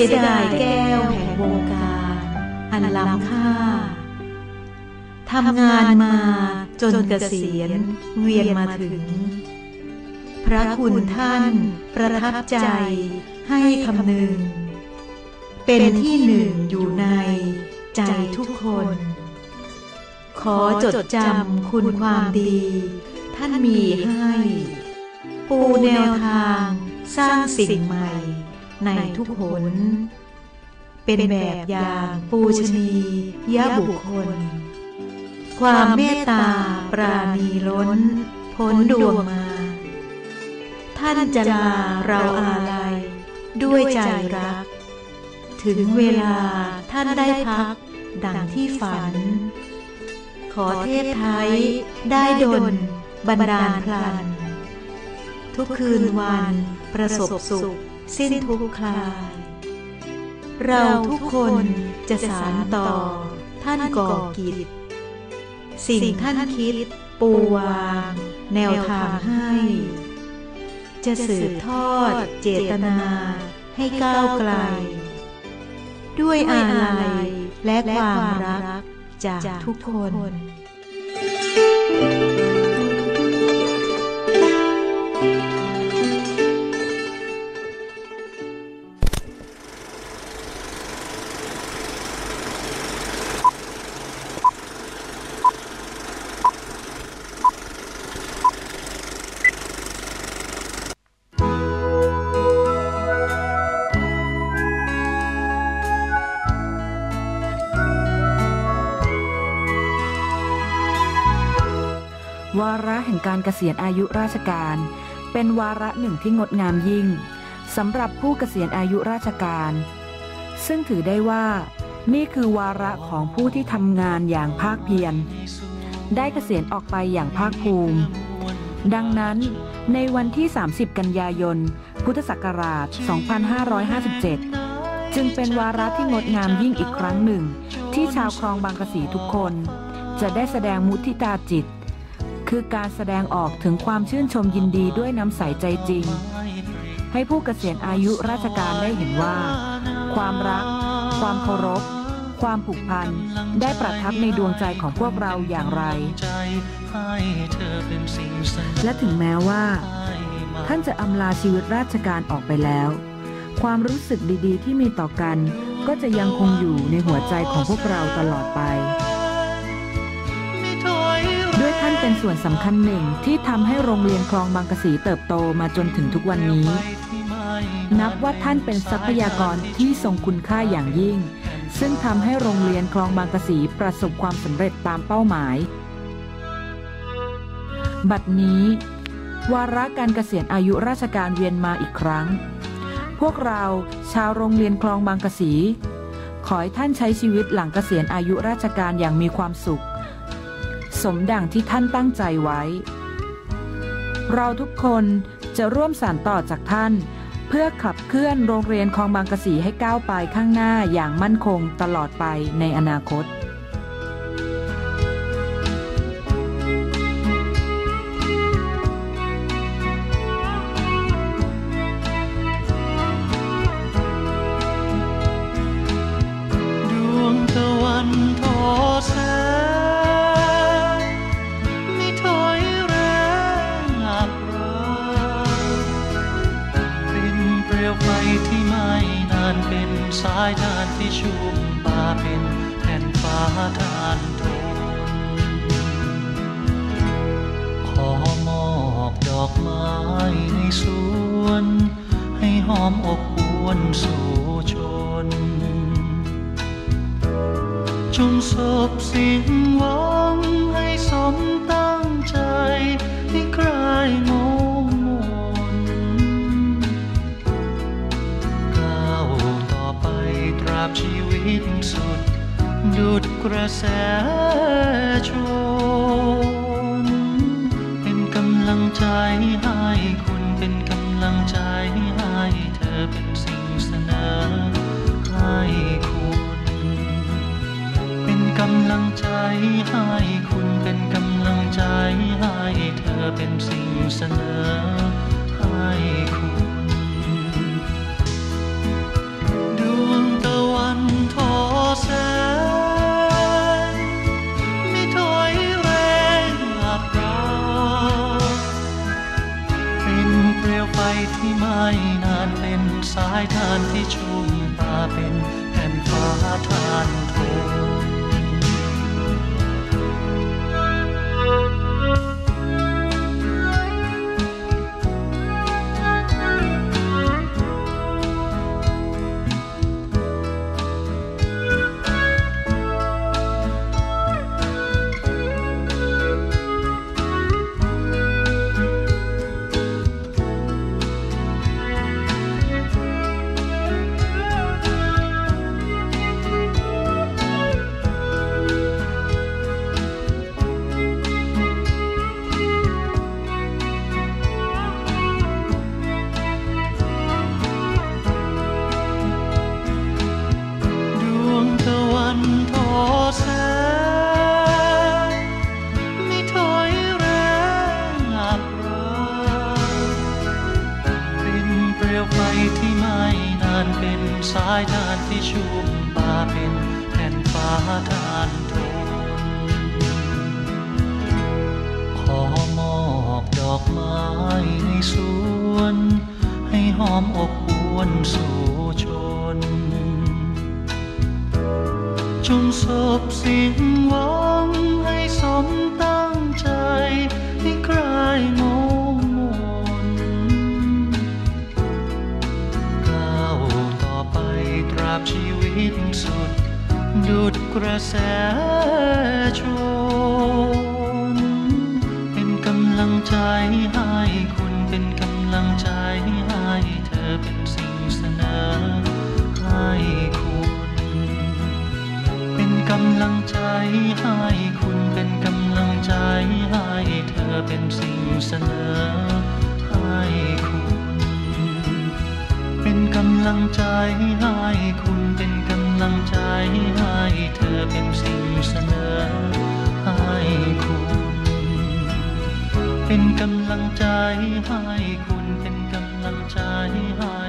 สียดายแก้วแห่งวงการ อันล้ำค่าทำงานมาจนเกษียณเวียนมาถึง พระคุณท่านประทับใจให้คำนึง เป็นที่หนึ่งอยู่ในใจทุกคน ขอจดจำคุณความดี ท่านมีให้ ปูแนวทางสร้างสิ่งใหม่ ในทุกหนเป็นแบบอย่างปูชนียบุคคล ความเมตตาปราณีล้น พ้นดวงมา ท่านจะลาเราอาลัย ด้วยใจรัก ถึงเวลาท่านได้พัก ดังที่ฝัน ขอเทพไทยได้ดลบันดาลพลัน ทุกคืนวันประสบสุข สิ้นทุกคลาย เราทุกคนจะสานต่อ ท่านก่อกิจ สิ่งท่านคิด ปูวาง แนวทางให้ จะสืบทอดเจตนาให้ก้าวไกล ด้วยอาลัยและความรักจากทุกคน วาระแห่งการเกษียณอายุราชการ เป็นวาระหนึ่งที่งดงามยิ่งสำหรับผู้เกษียณอายุราชการ ซึ่งถือได้ว่า นี่คือวาระของผู้ที่ทำงานอย่างภาคเพียร ได้เกษียณออกไปอย่างภาคภูมิ ดังนั้นในวันที่ 30 กันยายน พุทธศักราช 2557 จึงเป็นวาระที่งดงามยิ่งอีกครั้งหนึ่ง ที่ชาวคลองบางกะสีทุกคน จะได้แสดงมุทิตาจิต คือการแสดงออกถึงความชื่นชมยินดีด้วยน้ำใสใจจริง ให้ผู้เกษียณอายุราชการได้เห็นว่า ความรัก ความเคารพ ความผูกพัน ได้ประทับในดวงใจของพวกเราอย่างไร และถึงแม้ว่า ท่านจะอำลาชีวิตราชการออกไปแล้ว ความรู้สึกดีๆ ที่มีต่อกันก็จะยังคงอยู่ในหัวใจของพวกเราตลอดไป เป็นส่วนสำคัญหนึ่งที่ทำให้โรงเรียนคลองบางกะสีเติบโตมาจนถึงทุกวันนี้ นับว่าท่านเป็นทรัพยากรที่ทรงคุณค่าอย่างยิ่ง ซึ่งทำให้โรงเรียนคลองบางกะสีประสบความสำเร็จตามเป้าหมาย บัดนี้ วาระการเกษียณอายุราชการเวียนมาอีกครั้ง พวกเราชาวโรงเรียนคลองบางกะสี ขอให้ท่านใช้ชีวิตหลังเกษียณอายุราชการอย่างมีความสุข สมดังที่ท่านตั้งใจไว้ เราทุกคนจะร่วมสานต่อจากท่าน เพื่อขับเคลื่อนโรงเรียนคลองบางกะสีให้ก้าวไปข้างหน้าอย่างมั่นคงตลอดไปในอนาคต เป็นเปลวไฟที่ไหม้นานเป็นสายทานที่ชุ่มตาเป็นแผ่นฟ้าทานทนขอมอบดอกไม้ในสวน ให้หอมอบอวนสู่ชน จงสบสิ่งวัาบชีวิตสุด ดุดกระแสชนเป็นกำลังใจให้คุณเป็นกำลังใจให้เธอเป็นสิ่งเสนอให้คุณ เป็นกำลังใจให้คุณเป็นกำลังใจให้เธอเป็นสิ่งเสนอ ที่ไม่นานเป็นสายทานที่ชุ่มตาเป็นแผ่นฟ้าทานทน สายทานที่ชุ่มตาเป็นแผ่นฟ้าทานทนขอมอบดอกไม้ในสวน ให้หอมอบอวนสู่ชน จงสบสิ่ง แสชนเป็นกำลังใจให้คุณเป็นกำลังใจให้เธอเป็นสิ่งเสนอให้คุณ เป็นกำลังใจให้คุณเป็นกำลังใจให้เธอเป็นสิ่งเสนอให้คุณ เป็นกำลังใจให้คุณ เธอเป็นสิ่งเสนอให้คุณ เป็นกำลังใจให้คุณเป็นกำลังใจให้